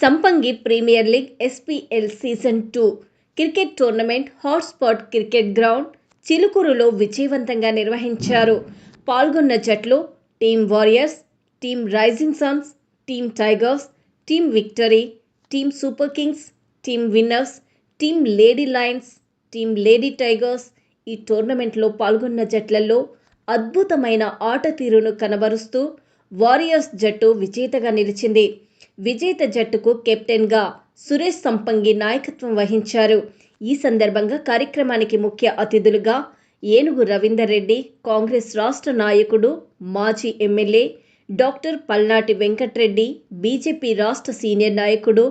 Sampangi premier league SPL season two cricket tournament hotspot cricket ground చిలుకూరులో విజయవంతంగా నిర్వహించారు. పాల్గొన్న జట్లు team warriors team rising suns team tigers team victory team super kings team winners team lady lions team lady tigers ఈ టోర్నమెంట్లో పాల్గొన్న జట్లలో అద్భుతమైన ఆట తీరును కనబరుస్తూ వారియర్స్ జట్టు విజేతగా నిలిచింది. విజేత జట్టుకు కెప్టెన్గా సురేష్ సంపంగి నాయకత్వం వహించారు. ఈ సందర్భంగా కార్యక్రమానికి ముఖ్య అతిథులుగా ఏనుగు రవీందర్ రెడ్డి కాంగ్రెస్ రాష్ట్ర నాయకుడు మాజీ ఎమ్మెల్యే డాక్టర్ పల్నాటి వెంకట్రెడ్డి బీజేపీ రాష్ట్ర సీనియర్ నాయకుడు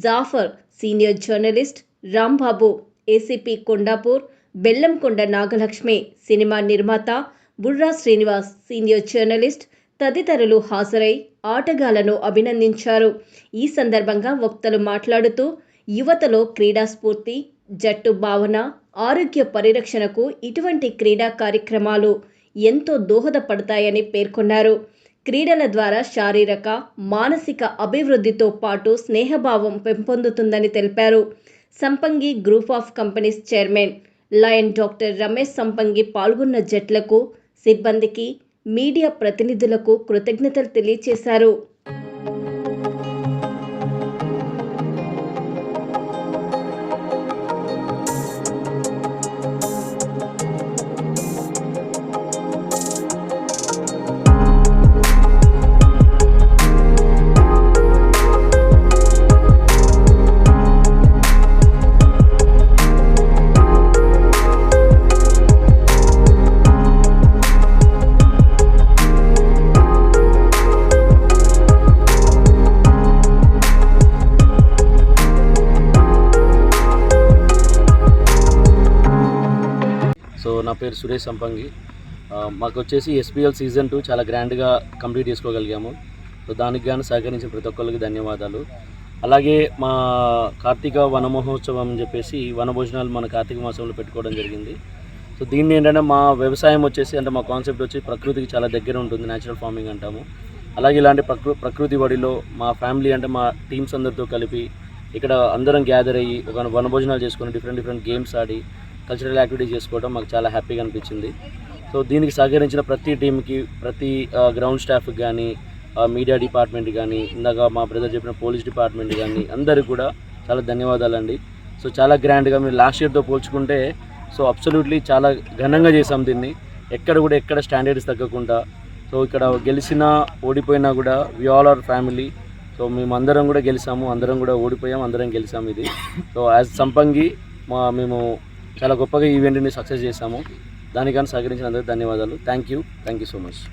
Jafar senior journalist Rambabu ACP Kondapur Bellamkonda Nagalakshmi cinema నిర్మాత బుర్రా శ్రీనివాస్ సీనియర్ జర్నలిస్ట్ తదితరులు హాజరై ఆటగాళ్ళను అభినందించారు. ఈ సందర్భంగా వక్తలు మాట్లాడుతూ యువతలో క్రీడా స్ఫూర్తి జట్టు భావన ఆరోగ్య పరిరక్షణకు ఇటువంటి క్రీడా కార్యక్రమాలు ఎంతో దోహదపడతాయని పేర్కొన్నారు. క్రీడల ద్వారా శారీరక మానసిక అభివృద్ధితో పాటు స్నేహభావం పెంపొందుతుందని తెలిపారు. Sampangi group of companies chairman lion doctor Ramesh Sampangi పాల్గొన్న జట్లకు సిబ్బందికి మీడియా ప్రతినిధులకు కృతజ్ఞతలు తెలియజేశారు సో నా పేరు సురేష్ సంపంగి. మాకు వచ్చేసి ఎస్పీఎల్ సీజన్ టూ చాలా గ్రాండ్గా కంప్లీట్ చేసుకోగలిగాము. సో దానికి గాను సహకరించిన ప్రతి ఒక్కరికి ధన్యవాదాలు. అలాగే మా కార్తీక వన మహోత్సవం అని చెప్పేసి వనభోజనాలు మన కార్తీక మాసంలో పెట్టుకోవడం జరిగింది. సో దీన్ని ఏంటంటే మా వ్యవసాయం వచ్చేసి అంటే మా కాన్సెప్ట్ వచ్చి ప్రకృతికి చాలా దగ్గర ఉంటుంది న్యాచురల్ ఫార్మింగ్ అంటాము. అలాగే ఇలాంటి ప్రకృ ప్రకృతి బడిలో మా ఫ్యామిలీ అంటే మా టీమ్స్ అందరితో కలిపి ఇక్కడ అందరం గ్యాదర్ అయ్యి ఒక వనభోజనాలు చేసుకొని డిఫరెంట్ డిఫరెంట్ గేమ్స్ ఆడి కల్చరల్ యాక్టివిటీస్ చేసుకోవడం మాకు చాలా హ్యాపీగా అనిపించింది. సో దీనికి సహకరించిన ప్రతి టీంకి ప్రతి గ్రౌండ్ స్టాఫ్కి కానీ మీడియా డిపార్ట్మెంట్ కానీ ఇందాక మా బ్రదర్ చెప్పిన పోలీస్ డిపార్ట్మెంట్ కానీ అందరికి కూడా చాలా ధన్యవాదాలండి. సో చాలా గ్రాండ్గా మీరు లాస్ట్ ఇయర్తో పోల్చుకుంటే సో అబ్సల్యూట్లీ చాలా ఘనంగా చేసాం దీన్ని. ఎక్కడ కూడా ఎక్కడ స్టాండర్డ్స్ తగ్గకుండా సో ఇక్కడ గెలిచినా ఓడిపోయినా కూడా we all our family so మేము అందరం కూడా గెలిచాము అందరం కూడా ఓడిపోయాం అందరం గెలిచాము ఇది. సో యాజ్ సంపంగి మా మేము చాలా గొప్పగా ఈవెంట్ని సక్సెస్ చేశాము. దానికని సహకరించిన అందరికీ ధన్యవాదాలు. Thank you. Thank you so much.